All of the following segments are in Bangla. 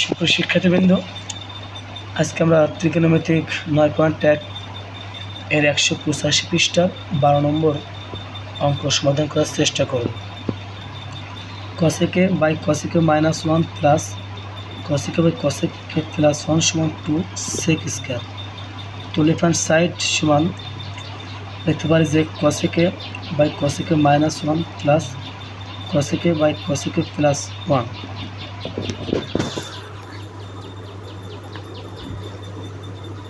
সুপ্রিয় শিক্ষার্থীবৃন্দ, আজকে আমরা ত্রিকোণমিতিক নয় পয়েন্ট এক এর একশো পঁচাশি পৃষ্ঠা বারো নম্বর অঙ্ক সমাধান করার চেষ্টা করব। Cosec A by cosec A minus one plus cosec A by cosec A plus one সমান টু সেক স্কোয়ার তো লেফট সাইড সমান লিখতে পারি যে cosec A by cosec A minus one plus cosec A by cosec A plus one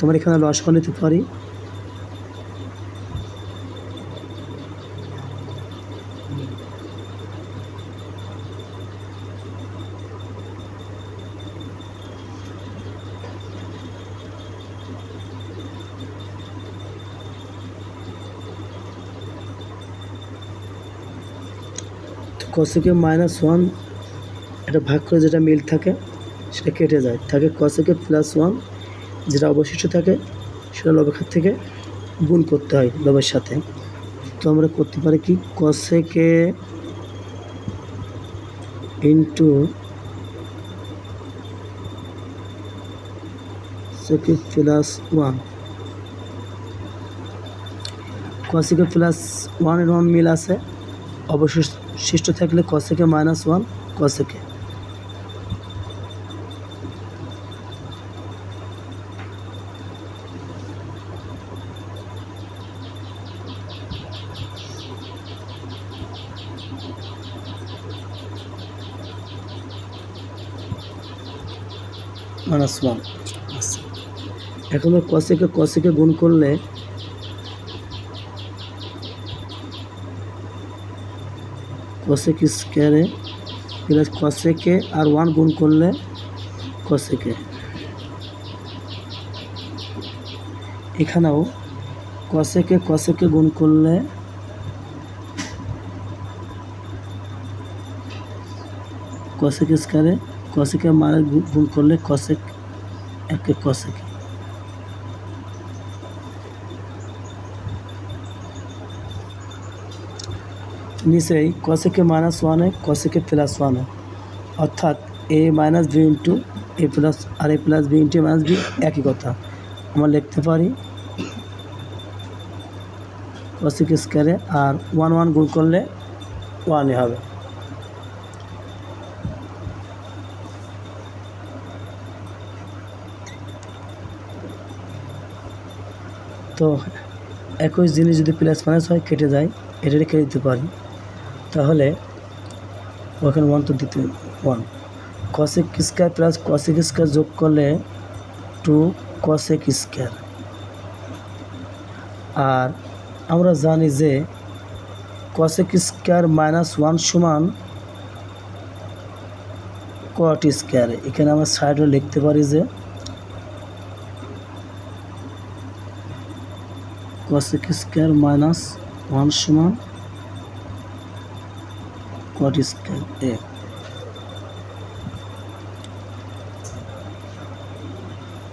তোমার এখানে লসকল নিতে পারি। কসেকে মাইনাস ওয়ান এটা ভাগ করে যেটা মিল থাকে, সেটা কেটে যায়। থাকে কসেকে প্লাস ওয়ান যেটা অবশিষ্ট থাকে সেটা লবেখার থেকে গুণ করতে হয় লবের সাথে। তো আমরা করতে পারি কি? Cosec A into plus one cosec A plus one ওয়ানের ওয়ান মিল আছে। অবশিষ্ট থাকলে cosec A minus one, cosec A. Minus one. এখন কসেকে কসেকে গুণ করলে কসেক স্কোয়ারে প্লাস কসেকে আর ওয়ান গুণ করলে কসেকে। এখানেও কসেকে কসেকে গুণ করলে কসেক স্কোয়ারে কসেকে মানে গুণ করলে কসেক, একে কসেকে। নিচেই কসেকে মাইনাস ওয়ানে কসেকে প্লাস ওয়ানে অর্থাৎ A minus B into A plus R A plus B into minus B একই কথা। আমরা লিখতে পারি কসেক স্কোয়ারে আর ওয়ান ওয়ান গুণ করলে ওয়ানই হবে। তো একুশ জিনিস যদি প্লাস মাইনাস হয়, কেটে যায় এটা রেখে দিতে পারি। তাহলে ওখানে ওয়ান তো দিতে one cosec square plus cosec square যোগ করলে টু কসেক স্কোয়ার আর আমরা জানি যে কসেক স্কোয়ার মাইনাস ওয়ান সমান কট স্কোয়ার এখানে আমরা সাইডে লিখতে পারি যে cosec স্কোয়ার মাইনাস ওয়ান সমান কট স্কোয়ার এ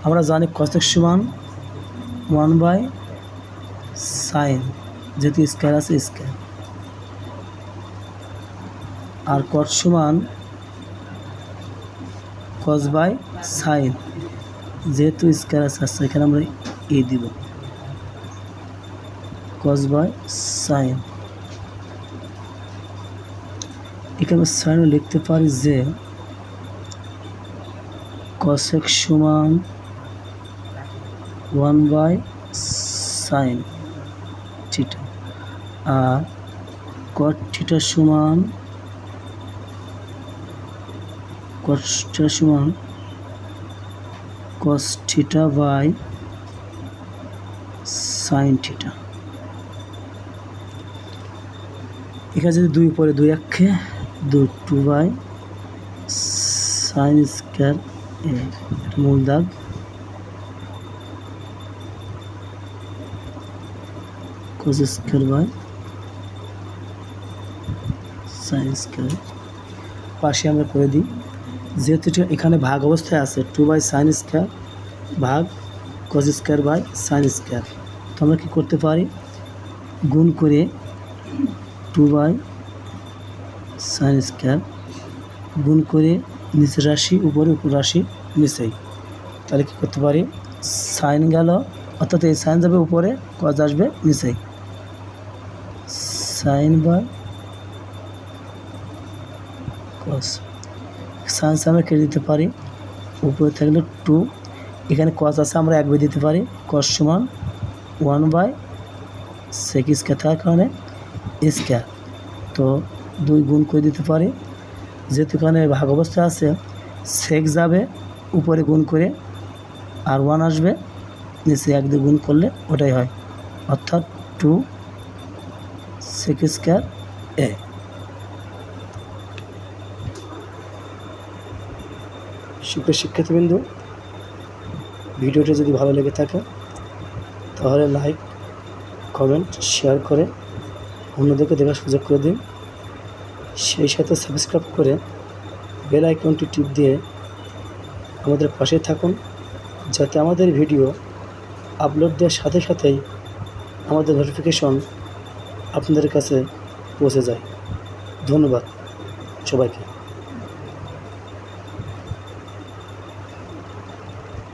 আমরা জানি cosec সমান ওয়ান বাই সাইন যেহেতু স্কোয়ার আছে স্কোয়ার আর কট সমান কস বাই সাইন যেহেতু স্কোয়ার আছে, সেখানে আমরা এ দিব। Cos by sine. এখানে সাইন লিখতে পারি যে কসেক সমান ওয়ান বাই সাইন থিটা। আর কট থিটা সমান কট সমান কস বাই সাইন থিটা। এখানে যদি দুই পরে দুই একে দু টু বাই সাইন স্কোয়ার মূল দাগ। Cos square by sine square. পাশে আমরা করে দিই। যেহেতু এখানে ভাগ অবস্থায় আছে, টু বাই সাইন স্কোয়ার ভাগ cos square by sine square. তো আমরা কী করতে পারি? গুণ করে টু বাই সাইন স্কোয়ার গুণ করে নিচের রাশি উপরে উপর রাশি নিচেই। তাহলে কী করতে পারি? সাইন গেল, অর্থাৎ এই সাইন যাবে উপরে কজ আসবে নিচেই। সাইন বাই কস সাইন্স আমরা কেটে দিতে পারি। উপরে থাকলে টু এখানে কস আছে, আমরা এক বাই দিতে পারি। কস সমান ওয়ান বাই সেক স্কোয়ার থাকার কারণে স্কোয়ার তো দুই গুণ করে দিতে পারি? যেহেতু এখানে ভাগ অবস্থা আছে সেক যাবে, উপরে গুণ করে আর ওয়ান আসবে, নিচে এক দিয়ে গুণ করলে ওটাই হয়। অর্থাৎ টু সেক স্কোয়ার এ সুপ্রিয় শিক্ষার্থীবৃন্দু, ভিডিওটি যদি ভালো লেগে থাকে, তাহলে লাইক কমেন্ট শেয়ার করে অন্যদেরকে দেখার সুযোগ করে দিন। সেই সাথে সাবস্ক্রাইব করে বেল আইকনটি টিপ দিয়ে আমাদের পাশে থাকুন, যাতে আমাদের ভিডিও আপলোড দেওয়ার সাথে সাথেই আমাদের নোটিফিকেশন আপনাদের কাছে পৌঁছে যায়। ধন্যবাদ সবাইকে।